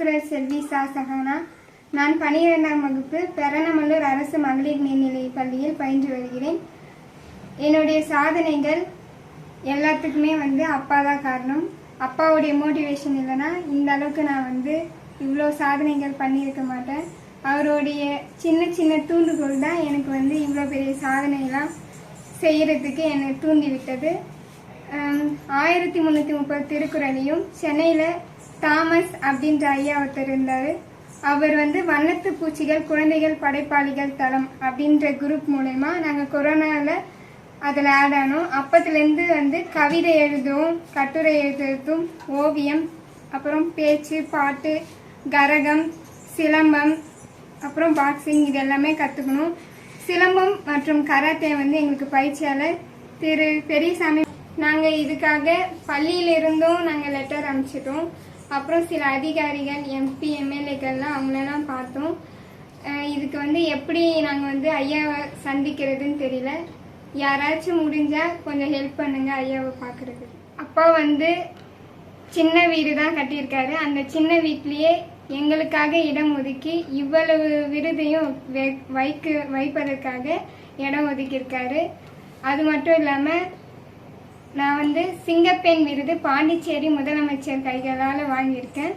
சா சஹானா நான் பனிரெண்டாம் வகுப்பு பெரணமல்லூர் அரசு மகளிர் மேல்நிலை பள்ளியில் பயின்று வருகிறேன். என்னுடைய சாதனைகள் எல்லாத்துக்குமே வந்து அப்பா தான் காரணம். அப்பாவுடைய மோட்டிவேஷன் இல்லைன்னா இந்த அளவுக்கு நான் வந்து இவ்வளோ சாதனைகள் பண்ணியிருக்க மாட்டேன். அவருடைய சின்ன சின்ன தூண்டுகோல் தான் எனக்கு வந்து இவ்வளோ பெரிய சாதனையெல்லாம் செய்கிறதுக்கு என்னை தூண்டி விட்டது ஆயிரத்தி முந்நூற்றி முப்பது திருக்குறளையும் சென்னையில் தாமஸ் அப்படின்ற ஐயா ஒருத்தர் இருந்தார். அவர் வந்து வண்ணத்து பூச்சிகள் குழந்தைகள் படைப்பாளிகள் தளம் அப்படின்ற குரூப் மூலயமா நாங்கள் கொரோனாவில் அதில் ஆட் ஆனோம். அப்பத்துலேருந்து வந்து கவிதை எழுதுவோம் கட்டுரை எழுதுறதும் ஓவியம் அப்புறம் பேச்சு பாட்டு கரகம் சிலம்பம் அப்புறம் பாக்ஸிங் இது எல்லாமே கற்றுக்கணும் சிலம்பம் மற்றும் கராத்தே வந்து எங்களுக்கு பயிற்சியாளர் திரு பெரியசாமி. நாங்கள் இதுக்காக பள்ளியிலிருந்தும் நாங்கள் லெட்டர் அனுப்பிச்சிட்டோம். அப்புறம் சில அதிகாரிகள் எம்பி எம்எல்ஏக்கள்லாம் அவங்களெல்லாம் பார்த்தோம். இதுக்கு வந்து எப்படி நாங்கள் வந்து ஐயாவை சந்திக்கிறதுன்னு தெரியல. யாராச்சும் முடிஞ்சால் கொஞ்சம் ஹெல்ப் பண்ணுங்க ஐயாவை பார்க்கறது அப்பா வந்து சின்ன வீடு தான் கட்டியிருக்காரு. அந்த சின்ன வீட்லேயே எங்களுக்காக இடம் ஒதுக்கி இவ்வளவு விருதையும் வை- வைக்க வைப்பதற்காக இடம் ஒதுக்கியிருக்காரு. அது மட்டும் இல்லாமல் நான் வந்து சிங்கப்பெண் விருது பாண்டிச்சேரி முதலமைச்சர் கைகளால் வாங்கியிருக்கேன்.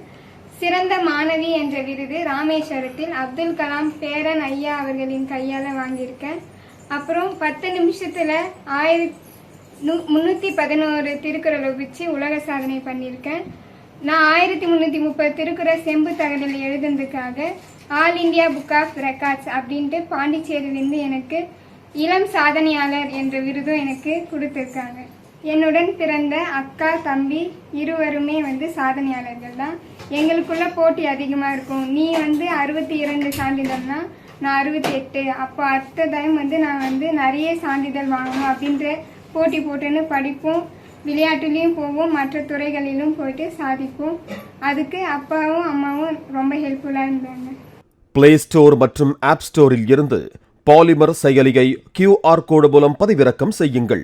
சிறந்த மாணவி என்ற விருது ராமேஸ்வரத்தில் அப்துல் கலாம் பேரன் ஐயா அவர்களின் கையால் வாங்கியிருக்கேன். அப்புறம் பத்து நிமிஷத்தில் ஆயிரத்தி முந்நூற்றி பதினோரு திருக்குறள் ஒப்பிச்சு உலக சாதனை பண்ணியிருக்கேன். நான் ஆயிரத்தி முந்நூற்றி முப்பது திருக்குறள் செம்பு தகவல் எழுதுனதுக்காக all India book of records அப்படின்ட்டு பாண்டிச்சேரியிலேருந்து எனக்கு இளம் சாதனையாளர் என்ற விருதும் எனக்கு கொடுத்துருக்காங்க. என்னுடன் பிறந்த அக்கா தம்பி இருவருமே வந்து சாதனையாளர்கள் தான். எங்களுக்குள்ள போட்டி அதிகமாக இருக்கும். நீ வந்து அறுபத்தி இரண்டு சான்றிதழ்னா நான் அறுபத்தி எட்டு அப்போ அடுத்த டைம் வந்து நான் வந்து நிறைய சான்றிதழ் வாங்கணும் அப்படின்ற போட்டி போட்டுன்னு படிப்போம். விளையாட்டுலேயும் போவோம். மற்ற துறைகளிலும் போயிட்டு சாதிப்போம். அதுக்கு அப்பாவும் அம்மாவும் ரொம்ப ஹெல்ப்ஃபுல்லாக இருந்தாங்க. பிளே ஸ்டோர் மற்றும் ஆப் ஸ்டோரில் இருந்து பாலிமர் செயலியை கியூஆர் கோடு மூலம் பதிவிறக்கம் செய்யுங்கள்.